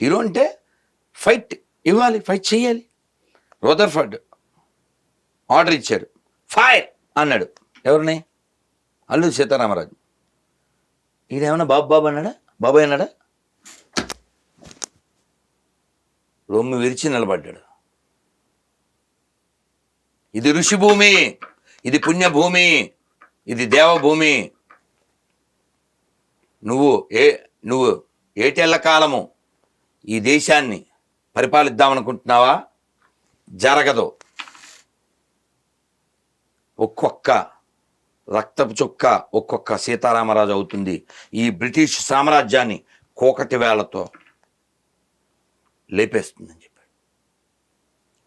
Hero అంటే fight ఇవ్వాలి fight చేయాలి రోదర్ఫర్డ్ ఆర్డర్ ఇచ్చాడు. ఫైర్ అన్నాడు. ఎవరిని? అల్లు సీతారామరాజు. ఈయనేమన్నా బాబు బాబు అన్నాడా? బాబాయ్ అన్నాడా? రొమ్ము విరిచి నిలబడ్డాడు. ఇది ఋషిభూమి ఇది పుణ్యభూమి ఇది దేవభూమి. నువ్వు ఏ నువ్వు ఏటెళ్ళ కాలము ఈ దేశాన్ని పరిపాలిద్దామనుకుంటున్నావా? జరగదు. ఒక్కొక్క రక్తపు చుక్క ఒక్కొక్క సీతారామరాజు అవుతుంది ఈ బ్రిటిష్ సామ్రాజ్యాన్ని కోకటి వేళ్ళతో లేపేస్తుందని చెప్పాడు.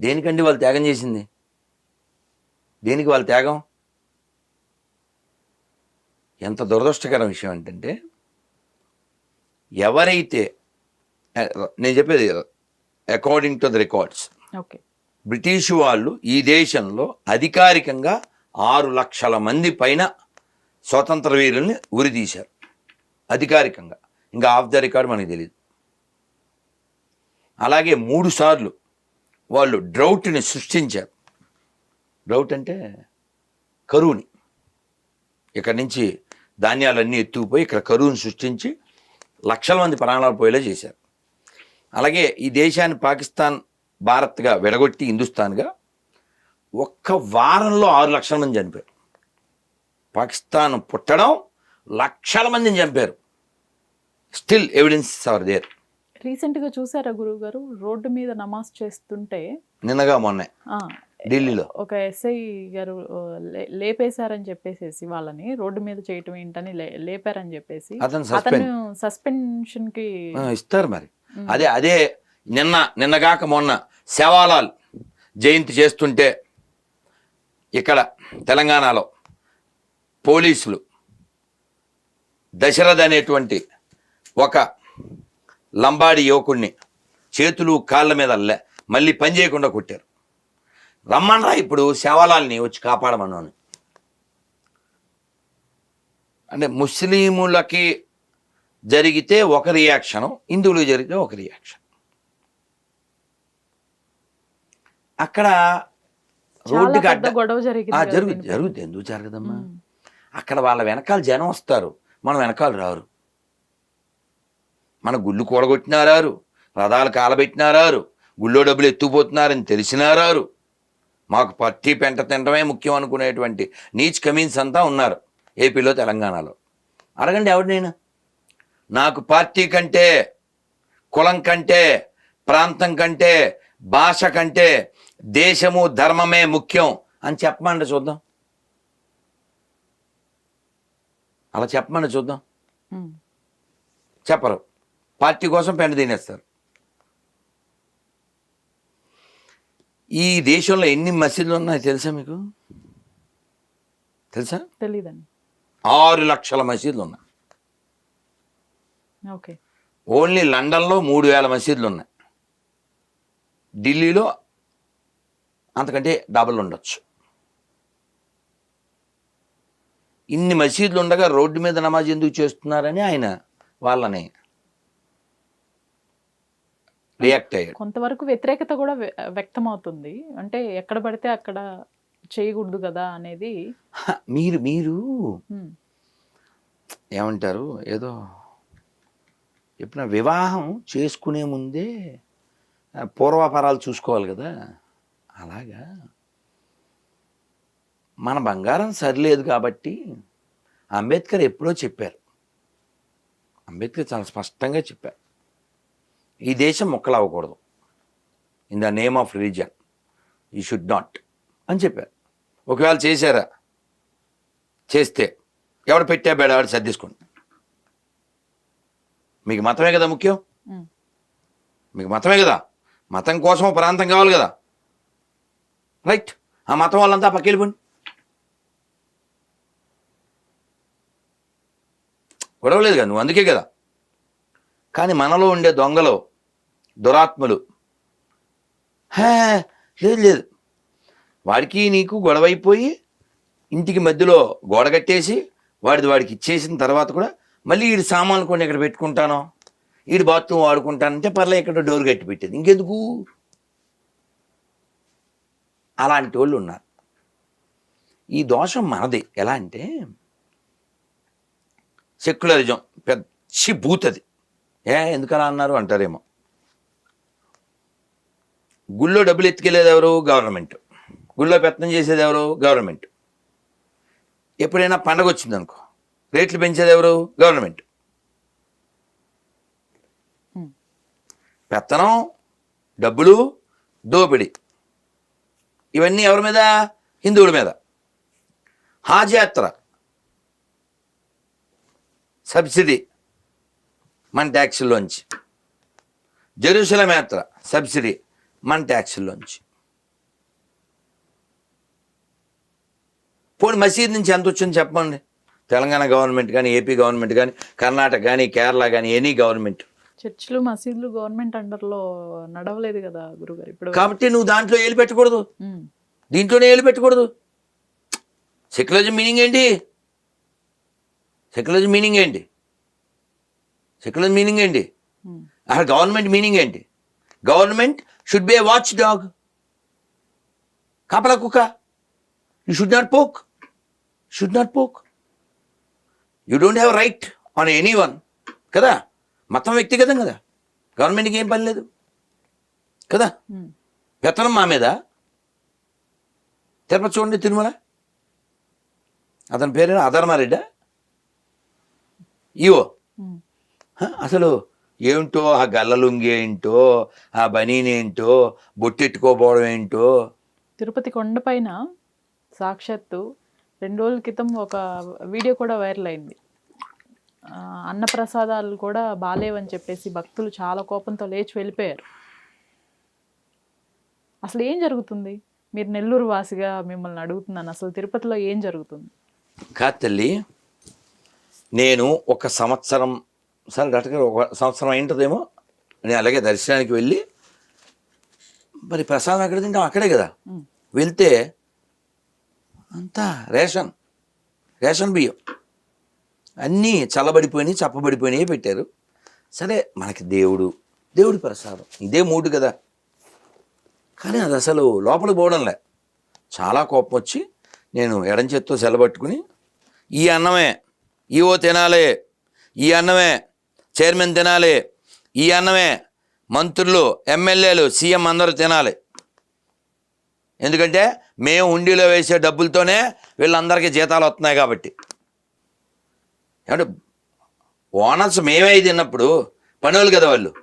దేనికండి వాళ్ళు త్యాగం చేసింది? దేనికి వాళ్ళ త్యాగం? ఎంత దురదృష్టకర విషయం ఏంటంటే ఎవరైతే నేను చెప్పేది according to the records okay British వాళ్ళు ఈ దేశంలో అధికారికంగా ఆరు లక్షల మంది పైన స్వతంత్ర వీరుల్ని ఉరితీశారు అధికారికంగా. ఇంకా ఆఫ్ ద రికార్డ్ మనకి తెలియదు అలాగే మూడు సార్లు వాళ్ళు డ్రౌట్ని సృష్టించారు. డ్రౌట్ అంటే కరువుని. ఇక్కడి నుంచి ధాన్యాలన్నీ ఎత్తుకుపోయి ఇక్కడ కరువుని సృష్టించి లక్షల మంది ప్రాణాలు పోయేలా చేశారు. అలాగే ఈ దేశాన్ని పాకిస్తాన్ భారత్గా విడగొట్టి హిందుస్థాన్గా ఒక్క వారంలో ఆరు లక్షల మంది చనిపోయారు. పాకిస్తాన్ పుట్టడం లక్షల మందిని చంపారు. స్టిల్ ఎవిడెన్స్ ఆర్ దేర్ రీసెంట్గా చూసారా గురువు గారు రోడ్డు మీద నమాజ్ చేస్తుంటే నిన్నగా మొన్నే ఢిల్లీలో. ఒక ఎస్ఐ గారు లేపేశారని చెప్పేసేసి వాళ్ళని రోడ్డు మీద చేయటం ఏంటని లేపారని చెప్పేసి అతను సస్పెన్షన్కి ఇస్తారు మరి. అదే అదే నిన్న నిన్నగాక మొన్న శవాలాల్ జయంతి చేస్తుంటే ఇక్కడ తెలంగాణలో పోలీసులు దశరథ అనేటువంటి ఒక లంబాడి యువకుడిని చేతులు కాళ్ళ మీద మళ్ళీ పని చేయకుండా కొట్టారు. రమ్మనరా ఇప్పుడు శవాలాల్ని వచ్చి కాపాడమన్నాను. అంటే ముస్లిములకి జరిగితే ఒక రియాక్షన్ హిందువులకు జరిగితే ఒక రియాక్షన్. అక్కడ రోడ్డుకి అడ్డ గొడవ జరిగింది దీనిపై. జరుగుద్ది. ఎందుకు జరగదమ్మా? అక్కడ వాళ్ళ వెనకాల జనం వస్తారు. మనం వెనకాల రారు. మన గుళ్ళు కూడగొట్టినారారు. రథాలు కాలబెట్టినారారు. గుళ్ళో డబ్బులు ఎత్తుకుపోతున్నారని తెలిసినారారు. మాకు పట్టి పెంట తినడమే ముఖ్యం అనుకునేటువంటి నీచ్ కమీన్స్ అంతా ఉన్నారు. ఏపీలో తెలంగాణలో. అడగండి ఎవరినైనా నాకు పార్టీ కంటే కులం కంటే ప్రాంతం కంటే భాష కంటే దేశము ధర్మమే ముఖ్యం అని చెప్పమండి చూద్దాం. అలా చెప్పమని చూద్దాం. చెప్పరు. పార్టీ కోసం పెంట తినేస్తారు. ఈ దేశంలో ఎన్ని మసీదులు ఉన్నాయో తెలుసా మీకు? తెలుసా? తెలీదండి. ఆరు లక్షల మసీదులు ఉన్నాయి. ఓన్లీ లండన్లో మూడు వేల మసీదులు ఉన్నాయి. ఢిల్లీలో అంతకంటే డబల్ ఉండొచ్చు. ఇన్ని మసీదులు ఉండగా రోడ్డు మీద నమాజ్ ఎందుకు చేస్తున్నారని ఆయన వాళ్ళని రియాక్ట్ అయ్యాడు. కొంతవరకు వ్యతిరేకత కూడా వ్య- వ్యక్తమవుతుంది. అంటే ఎక్కడ పడితే అక్కడ చేయకూడదు కదా అనేది మీరు మీరు ఏమంటారు? ఏదో చెప్పిన వివాహం చేసుకునే ముందే పూర్వాపరాలు చూసుకోవాలి కదా. అలాగా. మన బంగారం సరిలేదు కాబట్టి అంబేద్కర్ ఎప్పుడో చెప్పారు. అంబేద్కర్ చాలా స్పష్టంగా చెప్పారు. ఈ దేశం మొక్కలవ్వకూడదు in the name of religion you should not అని చెప్పారు. ఒకవేళ చేశారా? చేస్తే. ఎవడు పెట్టా బేడ ఆడు సర్దేసుకోండి. మీకు మతమే కదా ముఖ్యం? మీకు మతమే కదా? మతం కోసం ప్రాంతం కావాలి కదా? రైట్. ఆ మతం వాళ్ళంతా పక్క వెళ్ళిపోండి. గొడవ లేదు కదా నువ్వు అందుకే కదా. కానీ మనలో ఉండే దొంగలు దురాత్ములు. హే లేదు లేదు. వాడికి నీకు గొడవైపోయి ఇంటికి మధ్యలో గోడ కట్టేసి వాడిది వాడికి ఇచ్చేసిన తర్వాత కూడా మళ్ళీ వీడి సామాన్లు కొన్ని ఇక్కడ పెట్టుకుంటాను? ఈడు బాత్రూమ్ వాడుకుంటానంటే పర్లే ఇక్కడ డోర్ కట్టి పెట్టేది. ఇంకెందుకు? అలాంటి వాళ్ళు ఉన్నారు. ఈ దోషం మనది. ఎలా అంటే సెక్యులరిజం పెద్ద బూతది ఏ ఎందుకలా అన్నారు అంటారేమో. గుళ్ళో డబ్బులు ఎత్తుకెళ్ళేది ఎవరు? గవర్నమెంట్. గుళ్ళో పెత్తనం చేసేది ఎవరు? గవర్నమెంట్. ఎప్పుడైనా పండగ వచ్చిందనుకో. రేట్లు పెంచేది ఎవరు? గవర్నమెంట్. పెత్తనం డబ్బులు దోపిడీ. ఇవన్నీ ఎవరి మీద? హిందువుల మీద. హాజ్ యాత్ర సబ్సిడీ. మన ట్యాక్సుల్లోంచి. జెరూసలం యాత్ర. సబ్సిడీ. మన ట్యాక్సుల్లోంచి. పోనీ మసీద్ నుంచి ఎంత వచ్చింది చెప్పండి. తెలంగాణ గవర్నమెంట్ కానీ ఏపీ గవర్నమెంట్ కానీ కర్ణాటక కానీ కేరళ కానీ ఎనీ గవర్నమెంట్. చర్చిలు మసీదులు గవర్నమెంట్ అండర్లో నడవలేదు కదా గురుగారు ఇప్పుడు? కాబట్టి నువ్వు దాంట్లో ఏలు పెట్టకూడదు. దీంట్లోనే ఏలు పెట్టకూడదు. సెక్యులరిజం మీనింగ్ ఏంటి? సెక్యులరిజం మీనింగ్ ఏంటి? సెక్యులరిజం మీనింగ్ ఏంటి? అసలు గవర్నమెంట్ మీనింగ్ ఏంటి? Government should be a watchdog కాపలా కుక్క. You should not poke should not poke you don't have right on anyone కదా? మొత్తం వ్యక్తిగతం కదా? గవర్నమెంట్కి ఏం పని లేదు కదా? ఉమ్, పెత్తనం మా మీద. తిరుపతి చూడండి తిరుమల. అతని పేరు అధర్మారెడ్డా? ఇవో హ? అసలు ఏమిటో ఆ గల్లలుంగి ఏంటో ఆ బనీన్ ఏంటో బొట్టెట్టుకోపోవడం ఏంటో? తిరుపతి కొండపైన సాక్షాత్తు రెండు రోజుల క్రితం ఒక వీడియో కూడా వైరల్ అయింది. అన్నప్రసాదాలు కూడా బాలేవని చెప్పేసి భక్తులు చాలా కోపంతో లేచి వెళ్ళిపోయారు. అసలు ఏం జరుగుతుంది? మీరు నెల్లూరు వాసిగా మిమ్మల్ని అడుగుతున్నాను. అసలు తిరుపతిలో ఏం జరుగుతుంది? కాదు తల్లి నేను ఒక సంవత్సరం సరే గట్టిగా ఒక సంవత్సరం అయింటుందేమో నేను అలాగే దర్శనానికి వెళ్ళి మరి ప్రసాదం ఎక్కడ తింటాం? అక్కడే కదా. వెళ్తే అంతా రేషన్ రేషన్ బియ్యం. అన్నీ చల్లబడిపోయినాయి చప్పబడిపోయినాయి పెట్టారు. సరే మనకి దేవుడు దేవుడి ప్రసాదం. ఇదే మూడు కదా. కానీ అది అసలు లోపలికి పోవడంలే. చాలా కోపం వచ్చి నేను ఎడం చేత్తో సెలబట్టుకుని ఈ అన్నమే ఈవో తినాలి ఈ అన్నమే చైర్మన్ తినాలి ఈ అన్నమే మంత్రులు ఎమ్మెల్యేలు సీఎం అందరూ తినాలి. ఎందుకంటే మేము హుండీలో వేసే డబ్బులతోనే వీళ్ళందరికీ జీతాలు వస్తున్నాయి కాబట్టి. ఏమంటే ఓనర్స్ మేమే తిన్నప్పుడు పనులు కదా వాళ్ళు.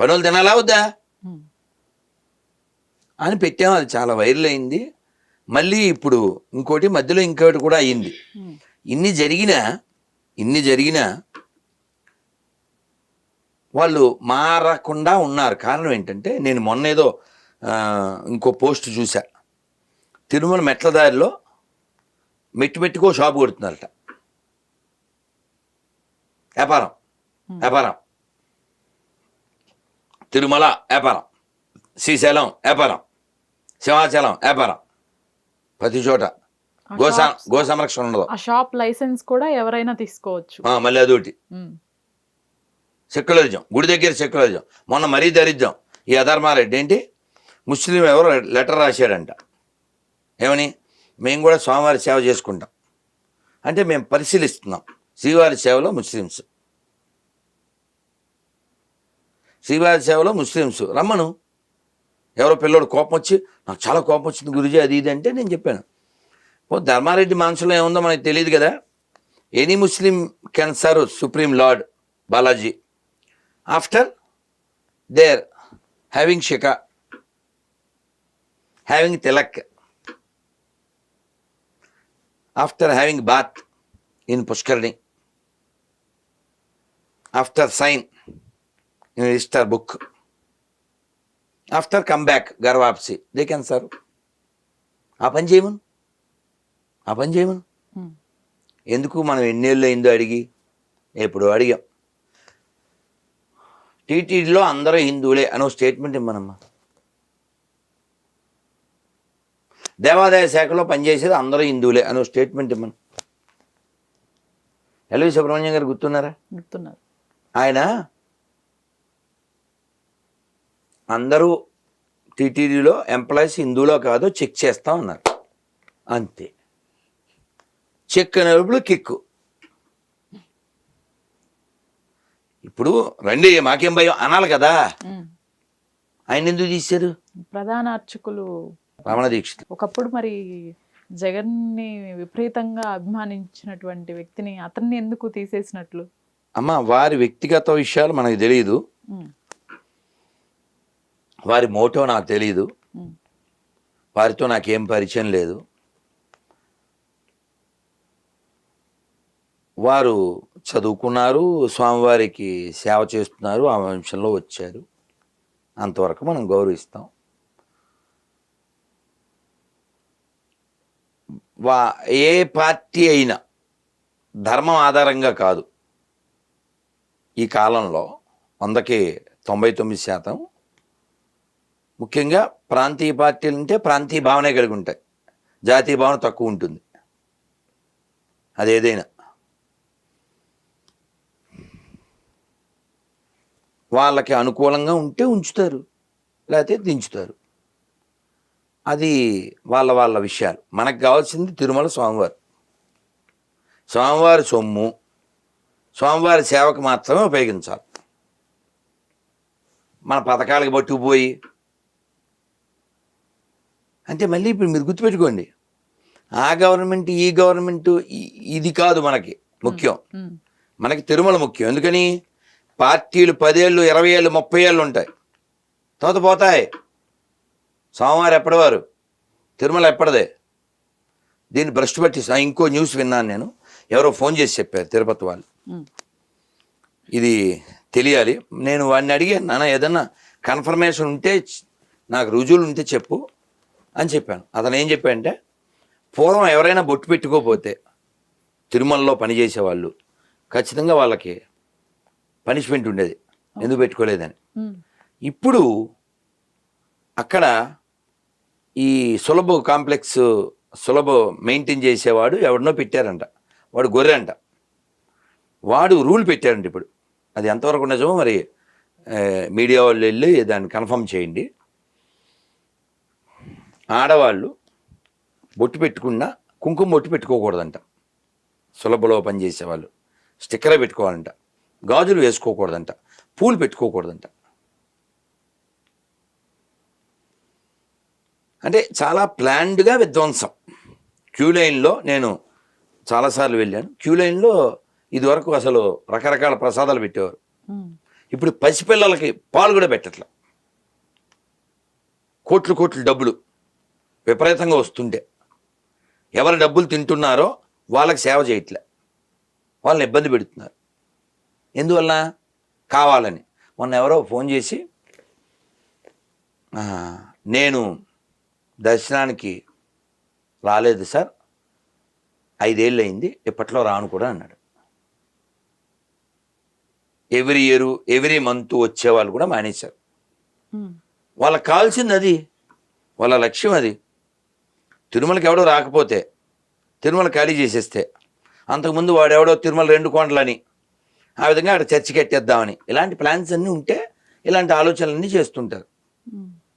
పనులు తినాలా వద్దా? అని పెట్టాము అది చాలా వైరల్ అయింది. మళ్ళీ ఇప్పుడు ఇంకోటి మధ్యలో ఇంకోటి కూడా అయ్యింది. ఇన్ని జరిగినా ఇన్ని జరిగినా వాళ్ళు మారకుండా ఉన్నారు. కారణం ఏంటంటే నేను మొన్న ఏదో ఇంకో పోస్ట్ చూసా. తిరుమల మెట్ల దారిలో మెట్టు మెట్టుకో షాపు కొడుతున్నారట. వ్యాపారం. వ్యాపారం. తిరుమల వ్యాపారం. శ్రీశైలం వ్యాపారం. సింహాచలం వ్యాపారం. ప్రతి చోట. ఆ గో సంరక్షణ ఉండదు. ఆ షాప్ లైసెన్స్ కూడా ఎవరైనా తీసుకోవచ్చు. మళ్ళీ అదొకటి. సెక్యులరిజం. గుడి దగ్గర సెక్యులరిజం. మొన్న మరీ దరిద్రం. ఈ అధర్మారెడ్డి ఏంటి? ముస్లిం ఎవరో లెటర్ రాశాడంట. ఏమని? మేము కూడా స్వామివారి సేవ చేసుకుంటాం. అంటే మేము పరిశీలిస్తున్నాం. శ్రీవారి సేవలో ముస్లిమ్స్. శ్రీవారి సేవలో ముస్లిమ్స్. రమ్మను. ఎవరో పిల్లోడు కోపం వచ్చి నాకు చాలా కోపం వచ్చింది గురుజీ అది ఇది అంటే నేను చెప్పాను. ఓ ధర్మారెడ్డి మనసులో ఏముందో మనకి తెలియదు కదా. Any Muslim can serve supreme lord Balaji. After their having shikha. Having tilak after having bath in Pushkarini after sign in register book after come back ghar wapsi they can serve ఆ పని చేయమను ఆ పని చేయమను. ఎందుకు మనం ఎన్నేళ్ళు అయిందో అడిగి ఎప్పుడు అడిగాం టీటీడీలో అందరూ హిందువులే అనో స్టేట్మెంట్ ఇమ్మనమ్మా దేవాదాయ శాఖలో పనిచేసేది అందరూ హిందువులే అనో స్టేట్మెంట్ ఇమ్మను. ఎల్వి సుబ్రహ్మణ్యం గారు గుర్తున్నారా? గుర్తున్నారు. ఆయన అందరూ టీటీడీలో ఎంప్లాయీస్ హిందూలో కాదో చెక్ చేస్తా ఉన్నారు. అంతే. చెక్ అనేప్పుడు కిక్కు. ఇప్పుడు రండి మాకేం భయం? అనాలి కదా. ఆయన ఎందుకు తీశారు? ప్రధాన అర్చకులు రమణ దీక్షిత్. ఒకప్పుడు మరి జగన్ని విపరీతంగా అభిమానించినటువంటి వ్యక్తిని అతన్ని ఎందుకు తీసేసినట్లు? అమ్మ వారి వ్యక్తిగత విషయాలు మనకు తెలియదు వారి మోటో నాకు తెలియదు వారితో నాకేం పరిచయం లేదు. వారు చదువుకున్నారు స్వామివారికి సేవ చేస్తున్నారు ఆ వంశంలో వచ్చారు. అంతవరకు మనం గౌరవిస్తాం. వా ఏ పార్టీ అయినా ధర్మం ఆధారంగా కాదు. ఈ కాలంలో వందకి తొంభై తొమ్మిది శాతం ముఖ్యంగా ప్రాంతీయ పార్టీలు అంటే ప్రాంతీయ భావనే కలిగి ఉంటాయి. జాతీయ భావన తక్కువ ఉంటుంది. అదేదైనా వాళ్ళకి అనుకూలంగా ఉంటే ఉంచుతారు. లేకపోతే దించుతారు. అది వాళ్ళ వాళ్ళ విషయాలు. మనకు కావాల్సింది తిరుమల స్వామివారు. స్వామివారి సొమ్ము స్వామివారి సేవకు మాత్రమే ఉపయోగించాలి. మన పథకాలకు పట్టుకుపోయి. అంటే మళ్ళీ ఇప్పుడు మీరు గుర్తుపెట్టుకోండి. ఆ గవర్నమెంట్ ఈ గవర్నమెంట్ ఇది కాదు మనకి ముఖ్యం. మనకి తిరుమల ముఖ్యం. ఎందుకని? పార్టీలు పదేళ్ళు ఇరవై ఏళ్ళు ముప్పై ఏళ్ళు ఉంటాయి. తర్వాత పోతాయి. సోమవారం ఎప్పటివారు తిరుమల ఎప్పటిదే? దీన్ని భ్రష్టు పట్టిస్తా ఇంకో న్యూస్ విన్నాను నేను. ఎవరో ఫోన్ చేసి చెప్పారు తిరుపతి వాళ్ళు. ఇది తెలియాలి. నేను వాడిని అడిగాను నాన్న ఏదన్నా కన్ఫర్మేషన్ ఉంటే నాకు రుజువులు ఉంటే చెప్పు అని చెప్పాను. అతను ఏం చెప్పాడంటే పూర్వం ఎవరైనా బొట్టు పెట్టుకోపోతే తిరుమలలో పనిచేసేవాళ్ళు ఖచ్చితంగా వాళ్ళకి పనిష్మెంట్ ఉండేది. ఎందుకు పెట్టుకోలేదని? ఇప్పుడు అక్కడ ఈ సులభ కాంప్లెక్స్ సులభ మెయింటైన్ చేసేవాడు ఎవడనో పెట్టారంట. వాడు గొర్రె అంట. వాడు రూల్ పెట్టారంట ఇప్పుడు. అది ఎంతవరకు నిజమో మరి మీడియా వాళ్ళు వెళ్ళి దాన్ని కన్ఫర్మ్ చేయండి. ఆడవాళ్ళు బొట్టు పెట్టుకున్నా కుంకుమ బొట్టు పెట్టుకోకూడదంట. సులభలో పనిచేసేవాళ్ళు. స్టిక్కర్ పెట్టుకోవాలంట. గాజులు వేసుకోకూడదంట. పూలు పెట్టుకోకూడదంట. అంటే చాలా ప్లాన్డ్గా విధ్వంసం. క్యూ లైన్లో నేను చాలాసార్లు వెళ్ళాను. క్యూ లైన్లో ఇదివరకు అసలు రకరకాల ప్రసాదాలు పెట్టేవారు. ఇప్పుడు పసిపిల్లలకి పాలు కూడా పెట్టట్ల. కోట్లు కోట్లు డబ్బులు విపరీతంగా వస్తుంటే ఎవరు డబ్బులు తింటున్నారో వాళ్ళకి సేవ చేయట్లే. వాళ్ళని ఇబ్బంది పెడుతున్నారు. ఎందువల్ల? కావాలని. మొన్న ఎవరో ఫోన్ చేసి "ఆ, నేను దర్శనానికి రాలేదు సార్. ఐదేళ్ళు అయింది ఇప్పట్లో రాను కూడా అన్నాడు. ఎవ్రీ ఇయర్ ఎవ్రీ మంత్ వచ్చేవాళ్ళు కూడా మానేశారు. వాళ్ళకి కావాల్సింది అది. వాళ్ళ లక్ష్యం అది. తిరుమలకి ఎవడో రాకపోతే తిరుమల ఖాళీ చేసేస్తే అంతకుముందు వాడెవడో తిరుమల రెండు కొండలని ఆ విధంగా అక్కడ చర్చి కట్టేద్దామని ఇలాంటి ప్లాన్స్ అన్నీ ఉంటే ఇలాంటి ఆలోచనలన్నీ చేస్తుంటారు.